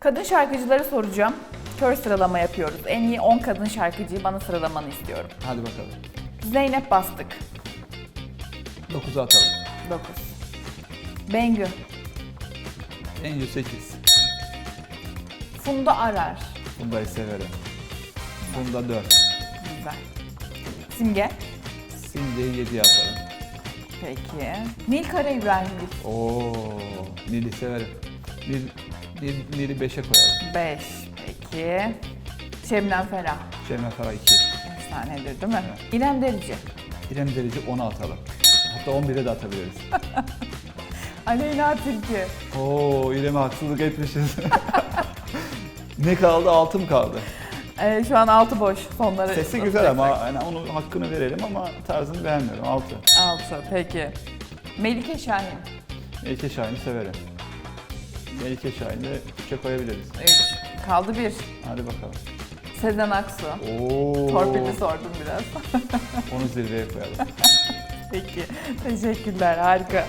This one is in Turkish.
Kadın şarkıcıları soracağım. Kör sıralama yapıyoruz. En iyi 10 kadın şarkıcıyı bana sıralamanı istiyorum. Hadi bakalım. Zeynep Bastık. 9'u atalım. 9. Bengü. En 8. Funda Arar. Funda'yı severim. Funda 4. Güzel. Simge. Simge'yi 7'ye atalım. Peki. Nil Kara İbrahimgil. Oo, Nil'i severim. Nil, Nil, Nil'i 5'e koyalım. 5. Peki. Şebnem Ferah. Cemre Ferah 2. Efsanedir değil mi? Evet. İrem Derici. İrem Derici 10'a atalım. Hatta 11'e de atabiliriz. Aleyna Tilki. Oo, İrem'e haksızlık etmişiz. ne kaldı? 6 mı kaldı? Ee, şu an altı boş. Sonları Sesi güzel ama yani onun hakkını verelim ama tarzını beğenmiyorum. 6. 6. Peki. Melike Şahin. Melike Şahin'i severim. Melike Şahin'i 3'e koyabiliriz. 3. Kaldı 1. Hadi bakalım. Sezen Aksu. Oo. Torpilli sordum biraz. Onu zirveye koyalım. Peki. Teşekkürler. Harika.